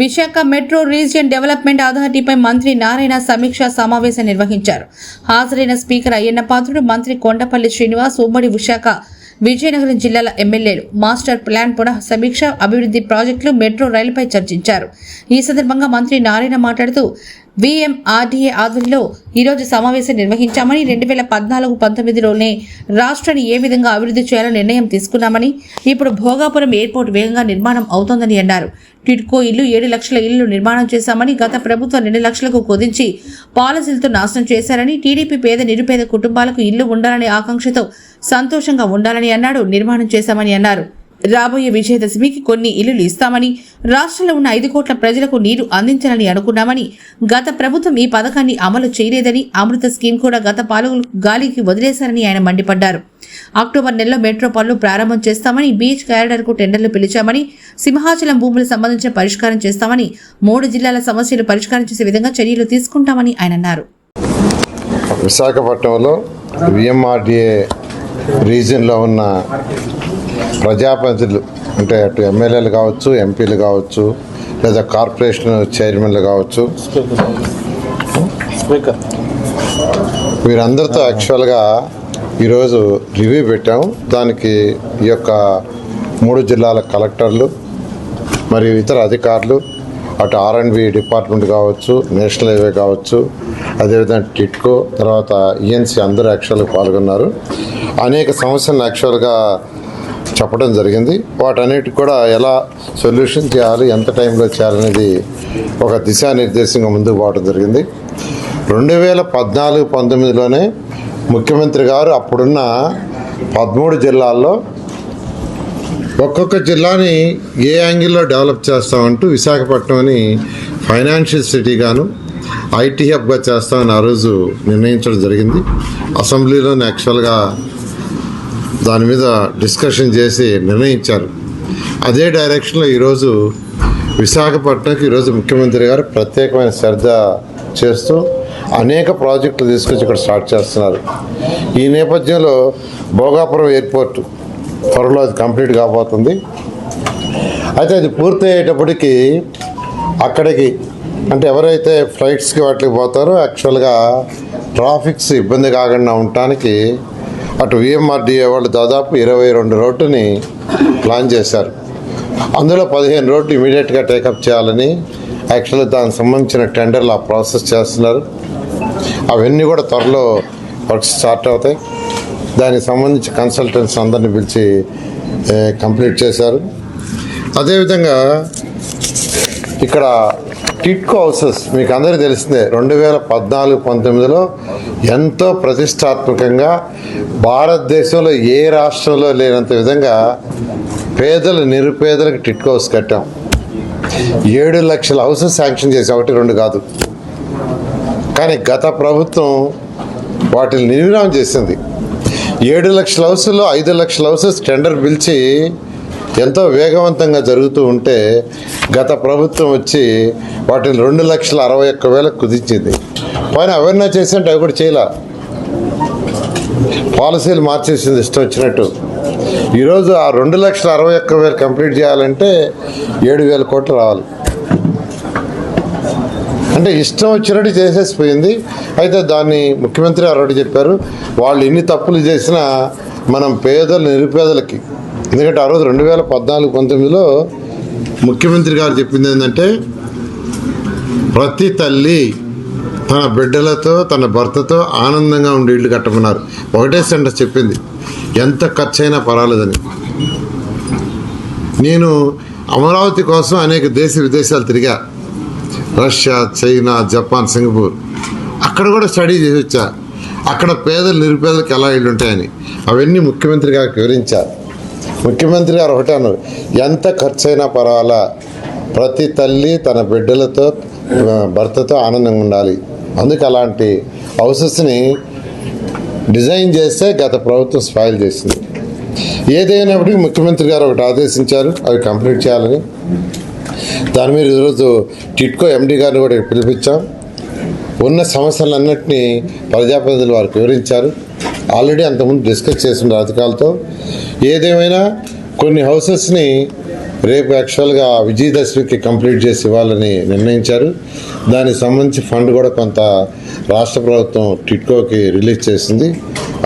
Visakha metro region development అథారిటీపై మంత్రి నారాయణ సమీక్ష సమావేశం నిర్వహించారు. హాజరైన స్పీకర్ అయ్యన్న పాత్రుడు మంత్రి కొండపల్లి శ్రీనివాస్ ఉమ్మడి విశాఖ విజయనగరం జిల్లాల ఎమ్మెల్యేలు మాస్టర్ ప్లాన్ పునః సమీక్ష అభివృద్ధి ప్రాజెక్టులు మెట్రో రైలుపై చర్చించారు. ఈ సందర్భంగా మంత్రి నారాయణ మాట్లాడుతూ విఎంఆర్డీఏ ఆధ్వర్యంలో ఈరోజు సమావేశం నిర్వహించామని రెండు వేల పద్నాలుగు పంతొమ్మిదిలోనే రాష్ట్రాన్ని ఏ విధంగా అభివృద్ధి చేయాలో నిర్ణయం తీసుకున్నామని ఇప్పుడు భోగాపురం ఎయిర్పోర్ట్ వేగంగా నిర్మాణం అవుతోందని అన్నారు. టిడ్కో ఇల్లు ఏడు లక్షల ఇళ్ళు నిర్మాణం చేశామని గత ప్రభుత్వం రెండు లక్షలకు కుదించి పాలసీలతో నాశనం చేశారని టీడీపీ పేద నిరుపేద కుటుంబాలకు ఇల్లు ఉండాలనే ఆకాంక్షతో సంతోషంగా ఉండాలని అన్నాడు నిర్మాణం చేశామని అన్నారు. రాబోయే విజయదశమికి కొన్ని ఇల్లులు ఇస్తామని రాష్ట్రంలో ఉన్న ఐదు కోట్ల ప్రజలకు నీరు అందించాలని అనుకున్నామని గత ప్రభుత్వం ఈ పథకాన్ని అమలు చేయలేదని అమృత స్కీమ్ కూడా గత పాలకులు గాలికి వదిలేశారని ఆయన మండిపడ్డారు. అక్టోబర్ నెలలో మెట్రో పనులు ప్రారంభం చేస్తామని బీచ్ కారిడార్కు టెండర్లు పిలిచామని సింహాచలం భూములకు సంబంధించిన పరిష్కారం చేస్తామని మూడు జిల్లాల సమస్యలు పరిష్కారం చేసే విధంగా చర్యలు తీసుకుంటామని ఆయన అన్నారు. విశాఖపట్నంలో విఎంఆర్డిఏ రీజియన్లో ఉన్న ప్రజాప్రతినిధులు అంటే అటు ఎమ్మెల్యేలు కావచ్చు ఎంపీలు కావచ్చు లేదా కార్పొరేషన్ చైర్మన్లు కావచ్చు. వీరందరితో యాక్చువల్గా ఈరోజు రివ్యూ పెట్టాము దానికి ఈ యొక్క మూడు జిల్లాల కలెక్టర్లు మరియు ఇతర అధికారులు అటు ఆర్ అండ్ బి డిపార్ట్మెంట్ కావచ్చు నేషనల్ హైవే కావచ్చు అదేవిధంగా టిట్కో తర్వాత ఈఎన్సీ అందరూ యాక్చువల్గా పాల్గొన్నారు. అనేక సమస్యలను యాక్చువల్గా చెప్పడం జరిగింది. వాటన్నిటికి కూడా ఎలా సొల్యూషన్ చేయాలి ఎంత టైంలో చేయాలనేది ఒక దిశానిర్దేశంగా ముందుకు పోవడం జరిగింది. రెండు వేల పద్నాలుగు పంతొమ్మిదిలోనే ముఖ్యమంత్రి గారు అప్పుడున్న పదమూడు జిల్లాల్లో ఒక్కొక్క జిల్లాని ఏ యాంగిల్లో డెవలప్ చేస్తామంటూ విశాఖపట్నంని ఫైనాన్షియల్ సిటీగాను ఐటీ హబ్గా చేస్తామని ఆ రోజు నిర్ణయించడం జరిగింది. అసెంబ్లీలోని యాక్చువల్గా దాని మీద డిస్కషన్ చేసి నిర్ణయించారు. అదే డైరెక్షన్లో ఈరోజు విశాఖపట్నంకి ఈరోజు ముఖ్యమంత్రి గారు ప్రత్యేకమైన శ్రద్ధ చేస్తూ అనేక ప్రాజెక్టులు తీసుకొచ్చి ఇక్కడ స్టార్ట్ చేస్తున్నారు. ఈ నేపథ్యంలో భోగాపురం ఎయిర్పోర్ట్ త్వరలో అది కంప్లీట్ కాబోతుంది. అయితే అది పూర్తి అయ్యేటప్పటికి అక్కడికి అంటే ఎవరైతే ఫ్లైట్స్కి వాటికి పోతారో యాక్చువల్గా ట్రాఫిక్స్ ఇబ్బంది కాకుండా ఉండటానికి అటు విఎంఆర్డిఏ వాళ్ళు దాదాపు ఇరవై రెండు రోడ్డుని ప్లాన్ చేశారు. అందులో పదిహేను రోడ్లు ఇమీడియట్గా టేకప్ చేయాలని యాక్చువల్గా దానికి సంబంధించిన టెండర్లు ఆ ప్రాసెస్ చేస్తున్నారు. అవన్నీ కూడా త్వరలో వర్క్స్ స్టార్ట్ అవుతాయి. దానికి సంబంధించి కన్సల్టెంట్స్ అందరిని పిలిచి కంప్లీట్ చేశారు. అదేవిధంగా ఇక్కడ టిట్కో హౌసెస్ మీకు అందరికీ తెలిసిందే. రెండు వేల పద్నాలుగు పంతొమ్మిదిలో ఎంతో ప్రతిష్టాత్మకంగా భారతదేశంలో ఏ రాష్ట్రంలో లేనంత విధంగా పేదలు నిరుపేదలకు టిట్కో హౌస్ కట్టాం. ఏడు లక్షల హౌసెస్ శాంక్షన్ చేసాం ఒకటి రెండు కాదు. కానీ గత ప్రభుత్వం వాటిని నిర్విరామం చేసింది. ఏడు లక్షల హౌసుల్లో ఐదు లక్షల హౌసెస్ టెండర్ పిలిచి ఎంతో వేగవంతంగా జరుగుతూ ఉంటే గత ప్రభుత్వం వచ్చి వాటిని రెండు లక్షల అరవై ఒక్క వేలకు కుదించింది. పైన అవన్నీ చేసినట్టు అవి కూడా చేయలే? పాలసీలు మార్చేసింది ఇష్టం వచ్చినట్టు. ఈరోజు ఆ రెండు లక్షల అరవై ఒక్క వేలు కంప్లీట్ చేయాలంటే ఏడు వేల కోట్లు రావాలి. అంటే ఇష్టం వచ్చినట్టు చేసేసిపోయింది. అయితే దాన్ని ముఖ్యమంత్రి గారు చెప్పారు. వాళ్ళు ఎన్ని తప్పులు చేసినా మనం పేదలు నిరుపేదలకి ఎందుకంటే ఆ రోజు రెండు వేల పద్నాలుగు పంతొమ్మిదిలో ముఖ్యమంత్రి గారు చెప్పింది ఏంటంటే ప్రతి తల్లి తన బిడ్డలతో తన భర్తతో ఆనందంగా ఉండి ఇల్లు కట్టమన్నారు ఒకటే సెంటర్ చెప్పింది ఎంత ఖర్చైనా పర్వాలేదని. నేను అమరావతి కోసం అనేక దేశ విదేశాలు తిరిగా. Russia China Japan Singapore. అక్కడ కూడా స్టడీ చేసి వచ్చా. అక్కడ పేదలు నిరుపేదలకు ఎలా ఇళ్ళు ఉంటాయని అవన్నీ ముఖ్యమంత్రి గారికి వివరించారు. ముఖ్యమంత్రి గారు ఒకటే అన్నారు ఎంత ఖర్చైనా పర్వాలా ప్రతి తల్లి తన బిడ్డలతో భర్తతో ఆనందంగా ఉండాలి. అందుకు అలాంటి హౌసెస్ని డిజైన్ చేస్తే గత ప్రభుత్వం స్పాయిల్ చేసింది. ఏదైనప్పటికీ ముఖ్యమంత్రి గారు ఒకటి ఆదేశించారు అవి కంప్లీట్ చేయాలని. దాని మీద ఈరోజు టిట్కో ఎండి గారిని కూడా పిలిపించాం. ఉన్న సమస్యలన్నింటినీ ప్రజాప్రతినిధులు వారికి వివరించారు. ఆల్రెడీ అంతకుముందు డిస్కస్ చేసిన అధికారులతో ఏదేమైనా కొన్ని హౌసెస్ని రేపు యాక్చువల్గా విజయదశమికి కంప్లీట్ చేసి ఇవ్వాలని నిర్ణయించారు. దానికి సంబంధించి ఫండ్ కూడా కొంత రాష్ట్ర ప్రభుత్వం టిట్కోకి రిలీజ్ చేసింది.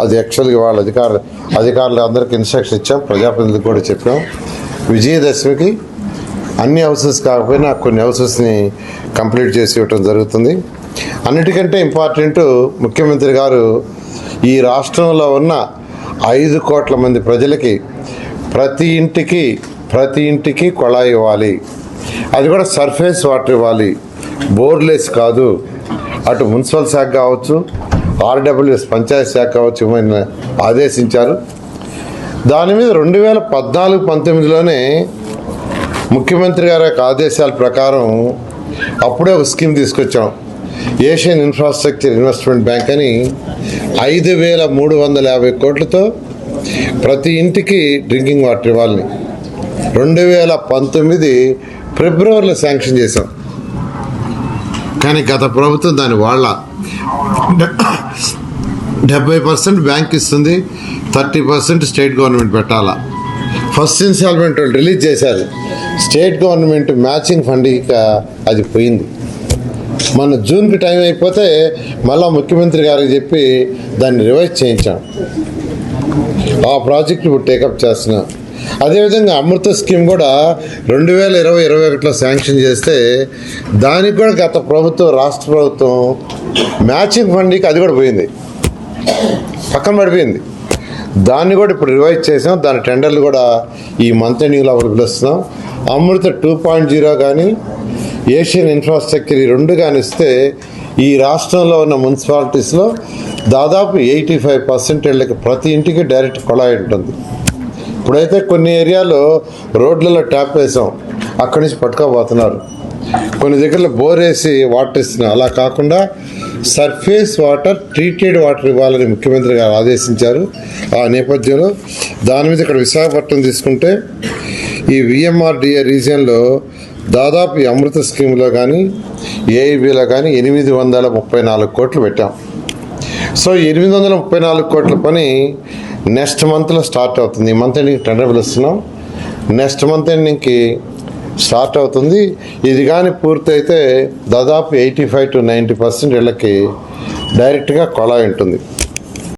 అది యాక్చువల్గా వాళ్ళ అధికారులు అధికారులు అందరికీ ఇన్స్ట్రక్షన్ ఇచ్చాం ప్రజాప్రతినిధులకు కూడా చెప్పాం. విజయదశమికి అన్ని హౌసెస్ కాకపోయినా కొన్ని హౌసెస్ని కంప్లీట్ చేసి ఇవ్వటం జరుగుతుంది. అన్నిటికంటే ఇంపార్టెంట్ ముఖ్యమంత్రి గారు ఈ రాష్ట్రంలో ఉన్న ఐదు కోట్ల మంది ప్రజలకి ప్రతి ఇంటికి ప్రతి ఇంటికి కొళాయి ఇవ్వాలి. అది కూడా సర్ఫేస్ వాటర్ ఇవ్వాలి. బోర్లెస్ కాదు. అటు మున్సిపల్ శాఖ కావచ్చు ఆర్డబ్ల్యూఎస్ పంచాయతీ శాఖ కావచ్చు ఇవ్వమని ఆదేశించారు. దాని మీద రెండు వేల పద్నాలుగు పంతొమ్మిదిలోనే ముఖ్యమంత్రి గారి యొక్క ఆదేశాల ప్రకారం అప్పుడే ఒక స్కీమ్ తీసుకొచ్చాం. ఏషియన్ ఇన్ఫ్రాస్ట్రక్చర్ ఇన్వెస్ట్మెంట్ బ్యాంక్ అని ఐదు వేల మూడు వందల యాభై కోట్లతో ప్రతి ఇంటికి డ్రింకింగ్ వాటర్ ఇవ్వాలని రెండు వేల పంతొమ్మిది ఫిబ్రవరిలో శాంక్షన్ చేశాం. కానీ గత ప్రభుత్వం దాని వాళ్ళ డెబ్బై పర్సెంట్ బ్యాంక్ ఇస్తుంది థర్టీ పర్సెంట్ స్టేట్ గవర్నమెంట్ పెట్టాలా. ఫస్ట్ ఇన్స్టాల్మెంట్ వాళ్ళు రిలీజ్ చేశారు. స్టేట్ గవర్నమెంట్ మ్యాచింగ్ ఫండ్ ఇక అది పోయింది. మన జూన్కి టైం అయిపోతే మళ్ళా ముఖ్యమంత్రి గారికి చెప్పి దాన్ని రివైజ్ చేయించాం. ఆ ప్రాజెక్ట్ ఇప్పుడు టేకప్ చేస్తున్నాం. అదేవిధంగా అమృత స్కీమ్ కూడా రెండు వేల ఇరవై ఇరవై ఒకటిలో శాంక్షన్ చేస్తే దానికి కూడా గత ప్రభుత్వం రాష్ట్ర ప్రభుత్వం మ్యాచింగ్ ఫండ్కి అది కూడా పోయింది. పక్కన పడిపోయింది. దాన్ని కూడా ఇప్పుడు రివైజ్ చేసాం. దాని టెండర్లు కూడా ఈ మంత్ ఎండింగ్లో అప్పుడు పిలుస్తున్నాం. అమృత టూ పాయింట్ జీరో కానీ ఏషియన్ ఇన్ఫ్రాస్ట్రక్చర్ ఈ రెండు కానిస్తే ఈ రాష్ట్రంలో ఉన్న మున్సిపాలిటీస్లో దాదాపు ఎయిటీ ఫైవ్ పర్సెంట్ ఇళ్ళకి ప్రతి ఇంటికి డైరెక్ట్ కొళాయి ఉంటుంది. ఇప్పుడైతే కొన్ని ఏరియాలో రోడ్లలో ట్యాప్ వేసాం. అక్కడి నుంచి పట్టుకోబోతున్నారు. కొన్ని దగ్గరలో బోర్ వేసి వాటర్ ఇస్తున్నాం. అలా కాకుండా సర్ఫేస్ వాటర్ ట్రీటెడ్ వాటర్ ఇవ్వాలని ముఖ్యమంత్రి గారు ఆదేశించారు. ఆ నేపథ్యంలో దాని మీద ఇక్కడ విశాఖపట్నం తీసుకుంటే ఈ విఎంఆర్డిఏ రీజియన్లో దాదాపు ఈ అమృత స్కీమ్లో కానీ ఏఐబిలో కానీ ఎనిమిది వందల ముప్పై నాలుగు కోట్లు పెట్టాం. సో ఎనిమిది వందల ముప్పై నాలుగు కోట్ల పని నెక్స్ట్ మంత్లో స్టార్ట్ అవుతుంది. ఈ మంత్ ఎండింగ్ టెండర్ పిలుస్తున్నాం. నెక్స్ట్ మంత్ ఎండింగ్కి స్టార్ట్ అవుతుంది. ఇది కానీ పూర్తయితే దాదాపు eighty five to ninety percent వీళ్ళకి డైరెక్ట్గా కొలా ఉంటుంది.